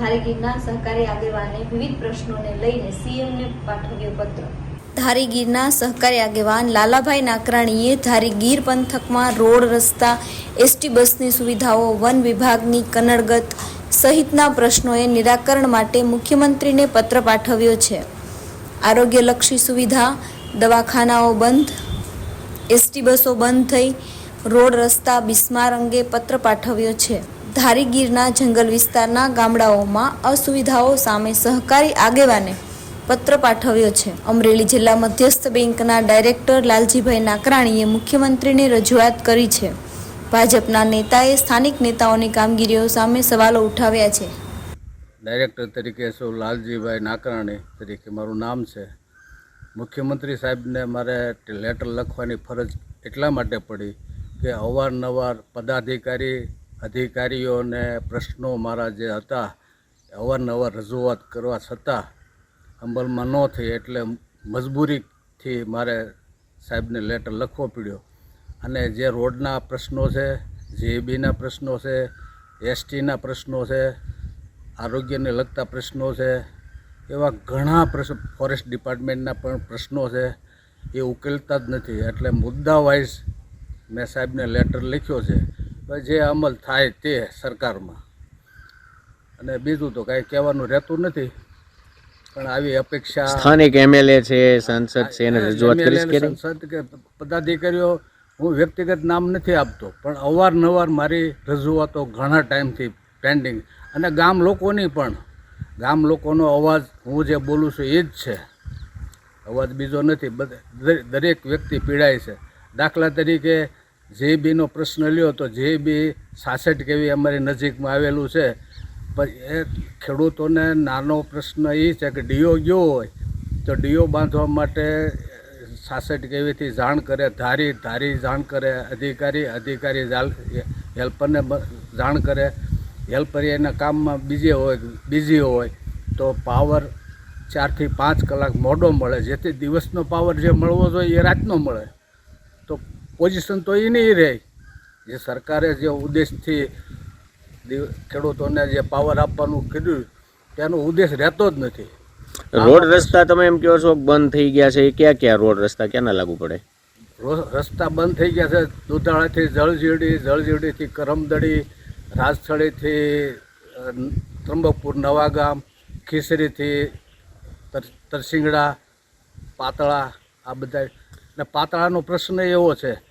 ધારીગીરના સહકારી આગેવાનને વિવિધ પ્રશ્નોને લઈને સીએમને પાઠવ્યો પત્ર. ધારીગીરના સહકારી આગેવાન લાલાભાઈ નાકરાણીએ ધારીગીર પંથકમાં રોડ રસ્તા, એસટી બસની સુવિધાઓ, વન વિભાગની કનડગત સહિતના પ્રશ્નોએ નિરાકરણ માટે મુખ્યમંત્રીને પત્ર પાઠવ્યો છે. આરોગ્યલક્ષી સુવિધા, દવાખાનાઓ બંધ, એસટી બસો બંધ થઈ રોડ રસ્તા બિસ્માર અંગે પત્ર પાઠવ્યો છે. ધારીગીરના જંગલ વિસ્તારના ગામડાઓમાં અસુવિધાઓ સામે સહકારી આગેવાને પત્ર પાઠવ્યો છે. અમરેલી જિલ્લા મધ્યસ્થ બેંકના ડાયરેક્ટર લાલજીભાઈ નાકરાણીએ મુખ્યમંત્રીને રજૂઆત કરી છે. ભાજપના નેતાએ સ્થાનિક નેતાઓની કામગીરીઓ સામે સવાલો ઉઠાવ્યા છે. ડાયરેક્ટર તરીકે છું લાલજીભાઈ નાકરાણી તરીકે મારું નામ છે. મુખ્યમંત્રી સાહેબને મારે લેટર લખવાની ફરજ એટલા માટે પડી કે અવારનવાર પદાધિકારી અધિકારીઓને પ્રશ્નો મારા જે હતા અવારનવાર રજૂઆત કરવા છતાં અમલમાં ન થઈ એટલે મજબૂરીથી મારે સાહેબને લેટર લખવો પડ્યો. અને જે રોડના પ્રશ્નો છે જીએબીના પ્રશ્નો છે, એસટીના પ્રશ્નો છે, આરોગ્યને લગતા પ્રશ્નો છે, એવા ઘણા પ્રશ્નો ફોરેસ્ટ ડિપાર્ટમેન્ટના પણ પ્રશ્નો છે, એ ઉકેલતા જ નથી. એટલે મુદ્દા વાઇઝ મેં સાહેબને લેટર લખ્યો છે. જે અમલ થાય તે સરકારમાં. અને બીજું તો કાંઈ કહેવાનું રહેતું નથી. પણ આવી અપેક્ષા સ્થાનિક એમએલએ છે સાંસદ છે એને રજૂઆત કરીશ કે સંસદ કે પદાધિકારીઓ હું વ્યક્તિગત નામ નથી આપતો પણ અવારનવાર મારી રજૂઆતો ઘણા ટાઈમથી પેન્ડિંગ અને ગામ લોકોની પણ ગામ લોકોનો અવાજ હું જે બોલું છું એ જ છે. અવાજ બીજો નથી દરેક વ્યક્તિ પીડાય છે. દાખલા તરીકે જે બીનો પ્રશ્ન લ્યો તો જે બી સાસઠ કેવી અમારી નજીકમાં આવેલું છે, પણ એ ખેડૂતોને નાનો પ્રશ્ન એ છે કે ડીઓ ગયો હોય, તો ડીઓ બાંધવા માટે સાસઠ કેવીથી જાણ કરે? ધારી ધારી જાણ કરે, અધિકારી અધિકારી હેલ્પરને જાણ કરે. હેલ્પર એના કામમાં બીજે હોય, બીજી હોય, તો પાવર ચારથી પાંચ કલાક મોડો મળે. જેથી દિવસનો પાવર જે મળવો જોઈએ એ રાતનો મળે. તો પોઝિશન તો એ નહીં રહે. જે સરકારે જે ઉદ્દેશથી ખેડૂતોને જે પાવર આપવાનું કીધું તેનો ઉદ્દેશ રહેતો જ નથી. રોડ રસ્તા તમે એમ કહો છો બંધ થઈ ગયા છે એ ક્યાં ક્યાં રોડ રસ્તા ક્યાંના લાગુ પડે? રો- રસ્તા બંધ થઈ ગયા છે દુધાળાથી જળજીડી જળજીડીથી કરમદડી રાજસ્થળીથી ત્રંબકપુર નવાગામ ખીસરીથી તર- તરસિંગડા પાતળા આ બધા. ને પાતળાનો પ્રશ્ન એવો છે